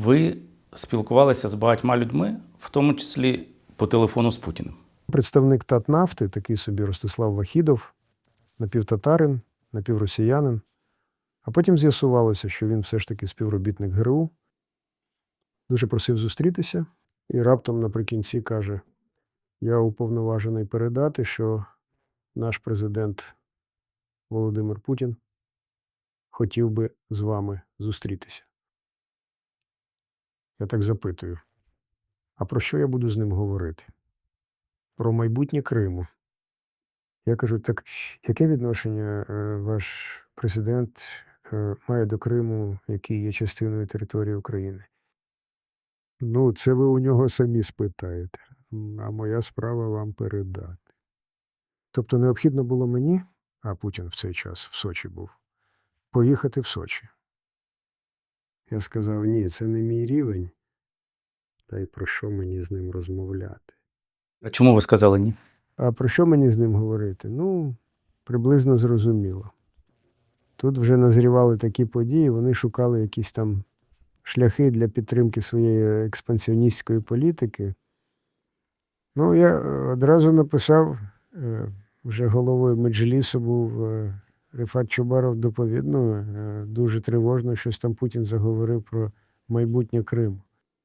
Ви спілкувалися з багатьма людьми, в тому числі по телефону з Путіним. Представник Татнафти, такий собі Ростислав Вахідов, напівтатарин, напівросіянин. А потім з'ясувалося, що він все ж таки співробітник ГРУ. Дуже просив зустрітися, і раптом наприкінці каже: Я уповноважений передати, що наш президент Володимир Путін хотів би з вами зустрітися. Я так запитую: а про що я буду з ним говорити? Про майбутнє Криму. Я кажу, так яке відношення е, ваш президент е, має до Криму, який є частиною території України? Ну, це ви у нього самі спитаєте, а моя справа вам передати. Тобто необхідно було мені, а Путін в цей час в Сочі був, поїхати в Сочі. Я сказав: ні, це не мій рівень. Та й про що мені з ним розмовляти? А чому ви сказали ні? А про що мені з ним говорити? Ну, приблизно зрозуміло. Тут вже назрівали такі події, вони шукали якісь там шляхи для підтримки своєї експансіоністської політики. Ну, я е, одразу написав, е, вже головою Меджлісу був е, Рифат Чубаров доповідно, е, дуже тривожно, щось там Путін заговорив про майбутнє Криму.